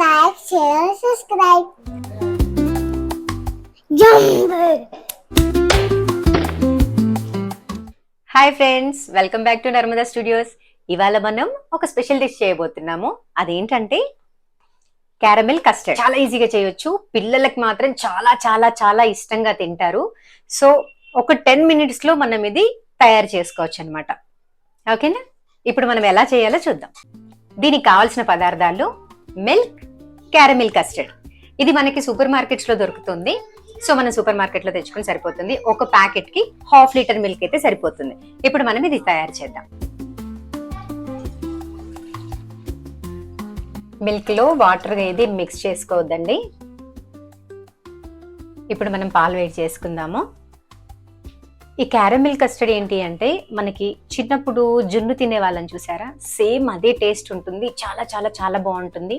like, share, subscribe. Hi friends welcome back to Narmada studios ఇవాళ మనం ఒక special dish చేయబోతున్నాము. అదేంటంటే క్యారమెల్ కస్టర్డ్ చాలా ఈజీగా చేయొచ్చు. పిల్లలకి మాత్రం చాలా చాలా చాలా ఇష్టంగా తింటారు. సో ఒక టెన్ మినిట్స్లో మనం ఇది తయారు చేసుకోవచ్చు అనమాట ఓకేనా ఇప్పుడు మనం ఎలా చేయాలో చూద్దాం. దీనికి కావాల్సిన పదార్థాలు మిల్క్ క్యారమిల్ కస్టర్డ్. ఇది మనకి సూపర్ మార్కెట్స్లో దొరుకుతుంది. సో మనం సూపర్ మార్కెట్లో తెచ్చుకుని సరిపోతుంది. ఒక ప్యాకెట్కి హాఫ్ లీటర్ మిల్క్ అయితే సరిపోతుంది. ఇప్పుడు మనం ఇది తయారు చేద్దాం. మిల్క్లో వాటర్ ఏది మిక్స్ చేసుకోవద్దండి. ఇప్పుడు మనం పాలు వేడి చేసుకుందాము. ఈ క్యారమిల్ కస్టర్డ్ ఏంటి అంటే మనకి చిన్నప్పుడు జున్ను తినే వాళ్ళని చూసారా? సేమ్ అదే టేస్ట్ ఉంటుంది. చాలా చాలా చాలా బాగుంటుంది.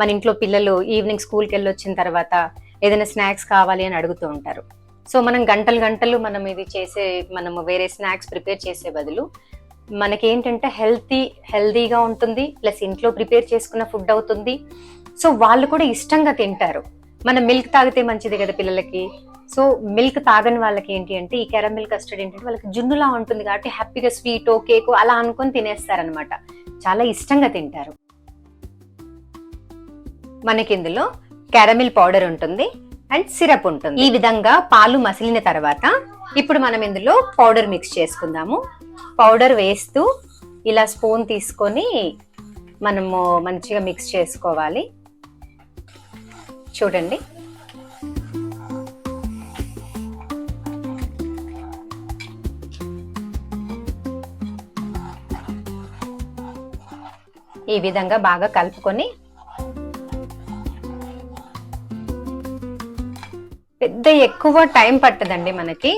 మన ఇంట్లో పిల్లలు ఈవినింగ్ స్కూల్కి వెళ్ళి వచ్చిన తర్వాత ఏదైనా స్నాక్స్ కావాలి అని అడుగుతూ ఉంటారు. సో మనం గంటలు గంటలు మనం ఇది చేసే మనము వేరే స్నాక్స్ ప్రిపేర్ చేసే బదులు మనకేంటంటే హెల్తీ హెల్తీగా ఉంటుంది ప్లస్ ఇంట్లో ప్రిపేర్ చేసుకున్న ఫుడ్ అవుతుంది. సో వాళ్ళు కూడా ఇష్టంగా తింటారు. మనం మిల్క్ తాగితే మంచిది కదా పిల్లలకి. సో మిల్క్ తాగని వాళ్ళకి ఏంటి అంటే ఈ క్యారమిల్ కస్టర్డ్ ఏంటంటే వాళ్ళకి జున్నులా ఉంటుంది కాబట్టి హ్యాపీగా స్వీటో కేకో అలా అనుకొని తినేస్తారనమాట చాలా ఇష్టంగా తింటారు. మనకి ఇందులో క్యారమిల్ పౌడర్ ఉంటుంది అండ్ సిరప్ ఉంటుంది. ఈ విధంగా పాలు మసిలిన తర్వాత ఇప్పుడు మనం ఇందులో పౌడర్ మిక్స్ చేసుకుందాము. పౌడర్ వేస్తూ ఇలా స్పూన్ తీసుకొని మనము మంచిగా మిక్స్ చేసుకోవాలి. చూడండి. ఈ విధంగా బాగా కలుపుకొని పెద్ద ఎక్కువ టైం పట్టదండి మనకి.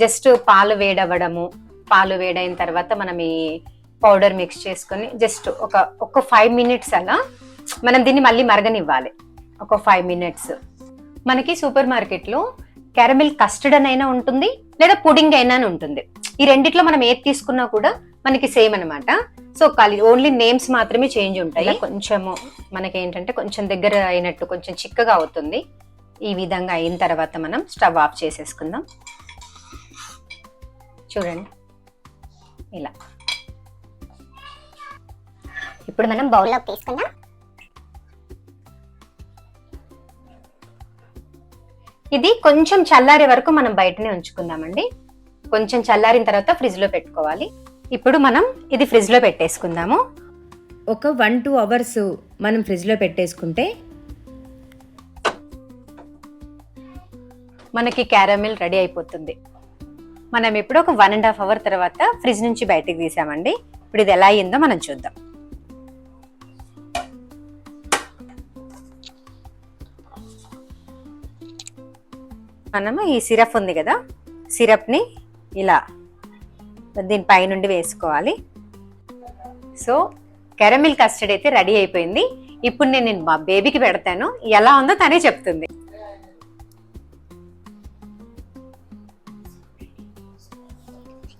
జస్ట్ పాలు వేడవ్వడము పాలు వేడైన తర్వాత మనం ఈ పౌడర్ మిక్స్ చేసుకొని జస్ట్ ఒక ఒక ఫైవ్ మినిట్స్ అలా మనం దీన్ని మళ్ళీ మరగనివ్వాలి. ఒక ఫైవ్ మినిట్స్. మనకి సూపర్ మార్కెట్లో క్యారమిల్ కస్టర్డ్ అని అయినా ఉంటుంది లేదా పుడింగ్ అయినా అని ఉంటుంది. ఈ రెండిట్లో మనం ఏది తీసుకున్నా కూడా మనకి సేమ్ అనమాట సో ఖాళీ ఓన్లీ నేమ్స్ మాత్రమే చేంజ్ ఉంటాయి. కొంచెము మనకి ఏంటంటే కొంచెం దగ్గర అయినట్టు కొంచెం చిక్కగా అవుతుంది. ఈ విధంగా అయిన తర్వాత మనం స్టవ్ ఆఫ్ చేసేసుకుందాం. చూడండి. ఇలా. ఇప్పుడు మనం బౌల్ బౌల్లోకి తీసుకుందాం. ఇది కొంచెం చల్లారే వరకు మనం బయటనే ఉంచుకుందామండి. కొంచెం చల్లారిన తర్వాత ఫ్రిడ్జ్లో పెట్టుకోవాలి. ఇప్పుడు మనం ఇది ఫ్రిడ్జ్లో పెట్టేసుకుందాము. ఒక వన్ టూ అవర్స్ మనం ఫ్రిడ్జ్లో పెట్టేసుకుంటే మనకి క్యారమిల్ రెడీ అయిపోతుంది. మనం ఇప్పుడు ఒక వన్ అండ్ హాఫ్ అవర్ తర్వాత ఫ్రిడ్జ్ నుంచి బయటకు తీసామండి. ఇప్పుడు ఇది ఎలా అయిందో మనం చూద్దాం. మనము ఈ సిరప్ ఉంది కదా సిరప్ని ఇలా దీని పైనుండి వేసుకోవాలి. సో కెరమిల్ కస్టర్డ్ అయితే రెడీ అయిపోయింది. ఇప్పుడు నేను నేను మా బేబీకి పెడతాను. ఎలా ఉందో తనే చెప్తుంది.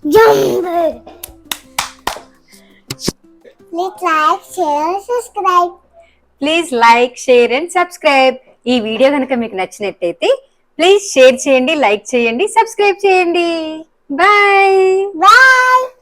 Jumbo. Please like, share, subscribe. Please like share and subscribe ఈ వీడియో కనుక మీకు నచ్చినట్టయితే ప్లీజ్ షేర్ చేయండి లైక్ చేయండి సబ్స్క్రైబ్ చేయండి బాయ్ Bye.